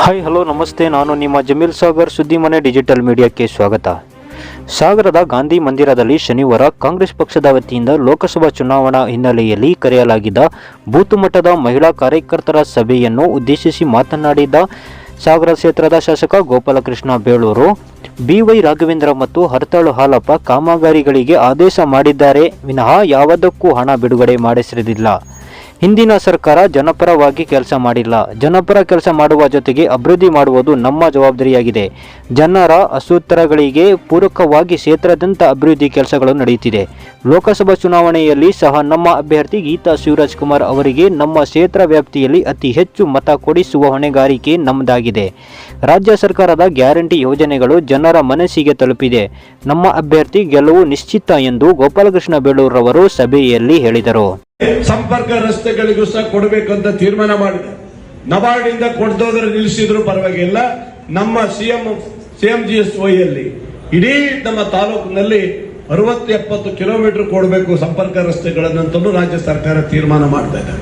Hi hello ನಮಸ್ತೆ. ನಾನು ನಿಮ್ಮ ಜಮೀಲ್ ಸಾಗರ್ ಸುದ್ದಿ ಮನೆ ಡಿಜಿಟಲ್ ಮೀಡಿಯಾಕ್ಕೆ ಸ್ವಾಗತ. ಸಾಗರದ ಗಾಂಧಿ ಮಂದಿರದಲ್ಲಿ ಶನಿವಾರ ಕಾಂಗ್ರೆಸ್ ಪಕ್ಷದ ವತಿಯಿಂದ ಲೋಕಸಭಾ ಚುನಾವಣಾ ಹಿನ್ನೆಲೆಯಲ್ಲಿ ಕರೆಯಲಾಗಿದ್ದ ಬೂತು ಮಟ್ಟದ ಮಹಿಳಾ ಕಾರ್ಯಕರ್ತರ ಸಭೆಯನ್ನು ಉದ್ದೇಶಿಸಿ ಮಾತನಾಡಿದ ಸಾಗರ ಕ್ಷೇತ್ರದ ಶಾಸಕ ಗೋಪಾಲಕೃಷ್ಣ ಬೇಳೂರು ಬಿವೈ ರಾಘವೇಂದ್ರ ಮತ್ತು ಹರತಾಳು ಹಾಲಪ್ಪ ಕಾಮಗಾರಿಗಳಿಗೆ ಆದೇಶ ಮಾಡಿದ್ದಾರೆ. ವಿನಃ ಯಾವುದಕ್ಕೂ ಹಣ ಬಿಡುಗಡೆ ಮಾಡಿಸಿರಲಿಲ್ಲ ಹಿಂದಿನ ಸರ್ಕಾರ ಜನಪರವಾಗಿ ಕೆಲಸ ಮಾಡಿಲ್ಲ. ಜನಪರ ಕೆಲಸ ಮಾಡುವ ಜೊತೆಗೆ ಅಭಿವೃದ್ಧಿ ಮಾಡುವುದು ನಮ್ಮ ಜವಾಬ್ದಾರಿಯಾಗಿದೆ. ಜನರ ಅಸೂತ್ರಗಳಿಗೆ ಪೂರಕವಾಗಿ ಕ್ಷೇತ್ರದಂತ ಅಭಿವೃದ್ಧಿ ಕೆಲಸಗಳು ನಡೆಯುತ್ತಿದೆ. ಲೋಕಸಭಾ ಚುನಾವಣೆಯಲ್ಲಿ ಸಹ ನಮ್ಮ ಅಭ್ಯರ್ಥಿ ಗೀತಾ ಶಿವರಾಜ್ ಕುಮಾರ್ ಅವರಿಗೆ ನಮ್ಮ ಕ್ಷೇತ್ರ ವ್ಯಾಪ್ತಿಯಲ್ಲಿ ಅತಿ ಹೆಚ್ಚು ಮತ ಕೊಡಿಸುವ ಹೊಣೆಗಾರಿಕೆ ನಮ್ಮದಾಗಿದೆ. ರಾಜ್ಯ ಸರ್ಕಾರದ ಗ್ಯಾರಂಟಿ ಯೋಜನೆಗಳು ಜನರ ಮನಸ್ಸಿಗೆ ತಲುಪಿದೆ. ನಮ್ಮ ಅಭ್ಯರ್ಥಿ ಗೆಲುವು ನಿಶ್ಚಿತ ಎಂದು ಗೋಪಾಲಕೃಷ್ಣ ಬೇಳೂರವರು ಸಭೆಯಲ್ಲಿ ಹೇಳಿದರು. ಸಂಪರ್ಕ ರಸ್ತೆಗಳಿಗೂ ಸಹ ಕೊಡಬೇಕಂತ ತೀರ್ಮಾನ ಮಾಡಿದೆ. ನಬಾರ್ಡಿಂದ ಕೊಡ್ದೋದ್ರೆ ನಿಲ್ಲಿಸಿದ್ರು ಪರವಾಗಿಲ್ಲ. ನಮ್ಮ CM CM G S Y ಅಲ್ಲಿ ಇಡೀ ನಮ್ಮ ತಾಲೂಕಿನಲ್ಲಿ ಅರವತ್ತು ಎಪ್ಪತ್ತು ಕಿಲೋಮೀಟರ್ ಕೊಡಬೇಕು ಸಂಪರ್ಕ ರಸ್ತೆಗಳನ್ನಂತಲೂ ರಾಜ್ಯ ಸರ್ಕಾರ ತೀರ್ಮಾನ ಮಾಡ್ತಾ ಇದೆ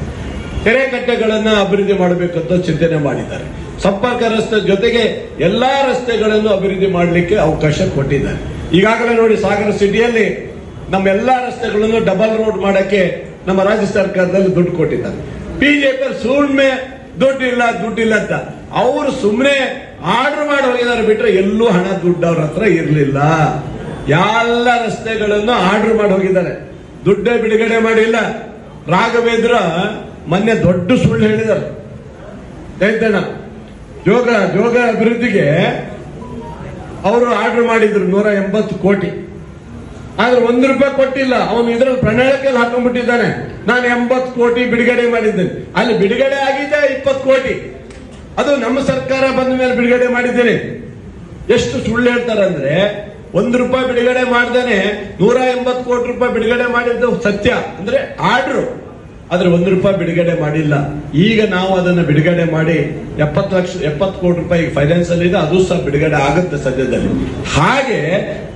ಕೆರೆ ಕಟ್ಟೆಗಳನ್ನ ಅಭಿವೃದ್ಧಿ ಮಾಡಬೇಕಂತ ಚಿಂತನೆ ಮಾಡಿದ್ದಾರೆ. ಸಂಪರ್ಕ ರಸ್ತೆ ಜೊತೆಗೆ ಎಲ್ಲಾ ರಸ್ತೆಗಳನ್ನು ಅಭಿವೃದ್ಧಿ ಮಾಡಲಿಕ್ಕೆ ಅವಕಾಶ ಕೊಟ್ಟಿದ್ದಾರೆ. ಈಗಾಗಲೇ ನೋಡಿ ಸಾಗರ ಸಿಟಿಯಲ್ಲಿ ನಮ್ಮ ಎಲ್ಲಾ ರಸ್ತೆಗಳನ್ನು ಡಬಲ್ ರೋಡ್ ಮಾಡಕ್ಕೆ ನಮ್ಮ ರಾಜ್ಯ ಸರ್ಕಾರದಲ್ಲಿ ದುಡ್ಡು ಕೊಟ್ಟಿದ್ದಾರೆ. ಬಿಜೆಪಿ ಸುಮ್ಮನೆ ದುಡ್ಡಿಲ್ಲ ದುಡ್ಡಿಲ್ಲ ಅಂತ. ಅವರು ಸುಮ್ಮನೆ ಆರ್ಡರ್ ಮಾಡಿ ಹೋಗಿದ್ದಾರೆ ಬಿಟ್ರೆ ಎಲ್ಲೂ ಹಣ ದುಡ್ಡು ಅವ್ರ ಹತ್ರ ಇರಲಿಲ್ಲ. ಎಲ್ಲ ರಸ್ತೆಗಳನ್ನು ಆರ್ಡರ್ ಮಾಡಿ ಹೋಗಿದ್ದಾರೆ. ದುಡ್ಡೇ ಬಿಡುಗಡೆ ಮಾಡಿಲ್ಲ. ರಾಘವೇಂದ್ರ ಮೊನ್ನೆ ದೊಡ್ಡ ಸುಳ್ಳು ಹೇಳಿದ್ದಾರೆ. ಹೇಳ್ತೇನ. ಯೋಗ ಯೋಗ ಅಭಿವೃದ್ಧಿಗೆ ಅವರು ಆರ್ಡರ್ ಮಾಡಿದ್ರು ನೂರ ಎಂಬತ್ತು ಕೋಟಿ. ಆದ್ರೆ ಒಂದು ರೂಪಾಯಿ ಕೊಟ್ಟಿಲ್ಲ. ಅವನು ಇದ್ರಲ್ಲಿ ಪ್ರಣಾಳಿಕೆಯಲ್ಲಿ ಹಾಕೊಂಡ್ಬಿಟ್ಟಿದ್ದಾನೆ. ನಾನು ಎಂಬತ್ತು ಕೋಟಿ ಬಿಡುಗಡೆ ಮಾಡಿದ್ದೇನೆ. ಅಲ್ಲಿ ಬಿಡುಗಡೆ ಆಗಿದೆ ಇಪ್ಪತ್ತು ಕೋಟಿ. ಅದು ನಮ್ಮ ಸರ್ಕಾರ ಬಂದ ಮೇಲೆ ಬಿಡುಗಡೆ ಮಾಡಿದ್ದೇನೆ. ಎಷ್ಟು ಸುಳ್ಳು ಹೇಳ್ತಾರಂದ್ರೆ, ಒಂದು ರೂಪಾಯಿ ಬಿಡುಗಡೆ ಮಾಡ್ದೇನೆ, ನೂರ ಎಂಬತ್ತು ಕೋಟಿ ರೂಪಾಯಿ ಬಿಡುಗಡೆ ಮಾಡಿದ್ದು ಸತ್ಯ. ಅಂದ್ರೆ ಆರ್ಡ್ರು. ಆದ್ರೆ ಒಂದು ರೂಪಾಯಿ ಬಿಡುಗಡೆ ಮಾಡಿಲ್ಲ. ಈಗ ನಾವು ಅದನ್ನ ಬಿಡುಗಡೆ ಮಾಡಿ ಎಪ್ಪತ್ತು ಲಕ್ಷ, ಎಪ್ಪತ್ತು ಕೋಟಿ ರೂಪಾಯಿ ಫೈನಾನ್ಸ್ ಅಲ್ಲಿ ಇದೆ, ಅದು ಸಹ ಬಿಡುಗಡೆ ಆಗುತ್ತೆ ಸದ್ಯದಲ್ಲಿ. ಹಾಗೆ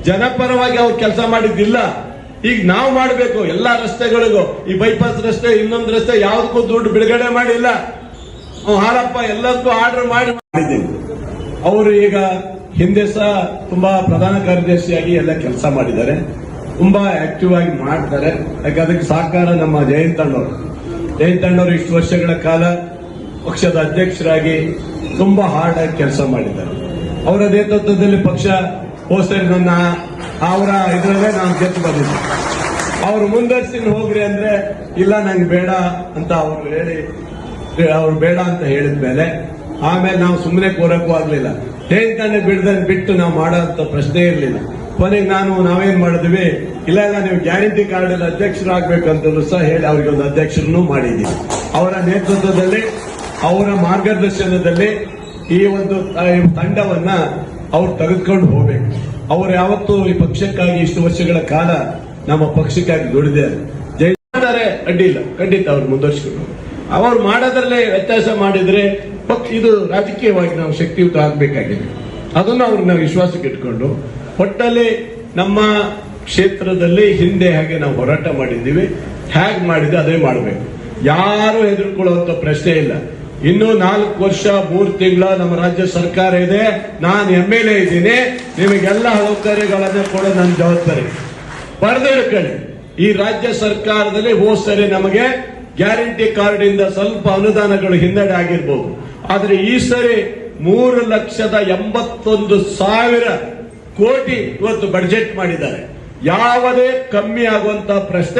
ಜನಪರವಾಗಿ ಅವ್ರು ಕೆಲಸ ಮಾಡಿದ್ದಿಲ್ಲ. ಈಗ ನಾವು ಮಾಡಬೇಕು, ಎಲ್ಲಾ ರಸ್ತೆಗಳಿಗೂ, ಈ ಬೈಪಾಸ್ ರಸ್ತೆ, ಇನ್ನೊಂದು ರಸ್ತೆ ಯಾವ್ದಕ್ಕೂ ದುಡ್ಡು ಬಿಡುಗಡೆ ಮಾಡಿಲ್ಲ. ಹಾರಪ್ಪ, ಎಲ್ಲದಕ್ಕೂ ಆರ್ಡರ್ ಮಾಡಿ ಮಾಡಿದ್ದೀವಿ ಅವರು ಈಗ ಹಿಂದೆ ಸಹ ತುಂಬಾ ಪ್ರಧಾನ ಕಾರ್ಯದರ್ಶಿಯಾಗಿ ಎಲ್ಲ ಕೆಲಸ ಮಾಡಿದ್ದಾರೆ. ತುಂಬಾ ಆಕ್ಟಿವ್ ಆಗಿ ಮಾಡ್ತಾರೆ. ಯಾಕೆ ಅದಕ್ಕೆ ಸಹಕಾರ ನಮ್ಮ ಜಯಂತಣ್ಣವರು ಜಯಂತಣ್ಣವರು ಇಷ್ಟು ವರ್ಷಗಳ ಕಾಲ ಪಕ್ಷದ ಅಧ್ಯಕ್ಷರಾಗಿ ತುಂಬಾ ಹಾರ್ಡ್ ಆಗಿ ಕೆಲಸ ಮಾಡಿದ್ದಾರೆ. ಅವರ ನೇತೃತ್ವದಲ್ಲಿ ಪಕ್ಷ ಹೋಸರಿ ನನ್ನ ಅವರ ಇದರಲ್ಲೇ ನಾನು ಗೆದ್ದು ಬಂದಿದ್ದೆ. ಅವ್ರು ಮುಂದರ್ಸಿ ಹೋಗ್ರಿ ಅಂದ್ರೆ, ಇಲ್ಲ, ನಂಗೆ ಬೇಡ ಅಂತ ಅವ್ರು ಹೇಳಿ, ಅವ್ರು ಬೇಡ ಅಂತ ಹೇಳಿದ ಮೇಲೆ, ಆಮೇಲೆ ನಾವು ಸುಮ್ಮನೆ ಕೋರಕ್ಕೂ ಆಗ್ಲಿಲ್ಲ. ಜಯಂತಣ್ಣ ಬಿಡ್ದನ್ ಬಿಟ್ಟು ನಾವು ಮಾಡೋ ಪ್ರಶ್ನೆ ಇರಲಿಲ್ಲ. ಕೊನೆಗೆ ನಾನು ನಾವೇನ್ ಮಾಡಿದ್ವಿ, ಇಲ್ಲ ಇಲ್ಲ, ನೀವು ಗ್ಯಾರಂಟಿ ಕಾರ್ಡ್ ಅಲ್ಲಿ ಅಧ್ಯಕ್ಷರಾಗಬೇಕಂತಲೂ ಸಹ ಹೇಳಿ ಅವರಿಗೆ ಒಂದು ಅಧ್ಯಕ್ಷರನ್ನು ಮಾಡಿದ್ದೀವಿ ಅವರ ನೇತೃತ್ವದಲ್ಲಿ, ಅವರ ಮಾರ್ಗದರ್ಶನದಲ್ಲಿ ಈ ಒಂದು ತಂಡವನ್ನ ಅವ್ರು ತೆಗೆದುಕೊಂಡು ಹೋಗ್ಬೇಕು. ಅವರು ಯಾವತ್ತೂ ಈ ಪಕ್ಷಕ್ಕಾಗಿ ಇಷ್ಟು ವರ್ಷಗಳ ಕಾಲ ನಮ್ಮ ಪಕ್ಷಕ್ಕಾಗಿ ದುಡಿದೆ ಜೈ ಅಡ್ಡಿಲ್ಲ ಖಂಡಿತ ಅವ್ರು ಮುಂದುವರ್ಸ್ಕೊಂಡು ಅವರು ಮಾಡೋದ್ರಲ್ಲೇ ವ್ಯತ್ಯಾಸ ಮಾಡಿದ್ರೆ ಇದು ರಾಜಕೀಯವಾಗಿ ನಾವು ಶಕ್ತಿಯುತ ಆಗಬೇಕಾಗಿದೆ. ಅದನ್ನು ಅವ್ರನ್ನ ವಿಶ್ವಾಸಕ್ಕೆ ಇಟ್ಕೊಂಡು ಒಟ್ಟಲ್ಲಿ ನಮ್ಮ ಕ್ಷೇತ್ರದಲ್ಲಿ ಹಿಂದೆ ಹಾಗೆ ನಾವು ಹೋರಾಟ ಮಾಡಿದ್ದೀವಿ. ಹೇಗೆ ಮಾಡಿದೆ ಅದೇ ಮಾಡಬೇಕು. ಯಾರು ಹೆದರ್ಕೊಳ್ಳುವಂತ ಪ್ರಶ್ನೆ ಇಲ್ಲ. ಇನ್ನು ನಾಲ್ಕು ವರ್ಷ, ಮೂರು ತಿಂಗಳ ನಮ್ಮ ರಾಜ್ಯ ಸರ್ಕಾರ ಇದೆ. ನಾನು ಎಂ ಎಲ್ ಎ ಇದ್ದೀನಿ. ನಿಮಗೆಲ್ಲ ಸೌಕರ್ಯಗಳನ್ನ ಕೊಡೋ ನನ್ನ ಜವಾಬ್ದಾರಿ. ಬರೆದಿಡ್ಕೊಳ್ಳಿ ಈ ರಾಜ್ಯ ಸರ್ಕಾರದಲ್ಲಿ ಹೋದ್ ಸರಿ ನಮಗೆ ಗ್ಯಾರಂಟಿ ಕಾರ್ಡ್ ಇಂದ ಸ್ವಲ್ಪ ಅನುದಾನಗಳು ಹಿನ್ನಡೆ ಆಗಿರ್ಬೋದು. ಆದ್ರೆ ಈ ಸರಿ ಮೂರು ಲಕ್ಷದ ಎಂಬತ್ತೊಂದು ಸಾವಿರ ಕೋಟಿ ಇವತ್ತು ಬಡ್ಜೆಟ್ ಮಾಡಿದ್ದಾರೆ. ಯಾವುದೇ ಕಮ್ಮಿ ಆಗುವಂತಹ ಪ್ರಶ್ನೆ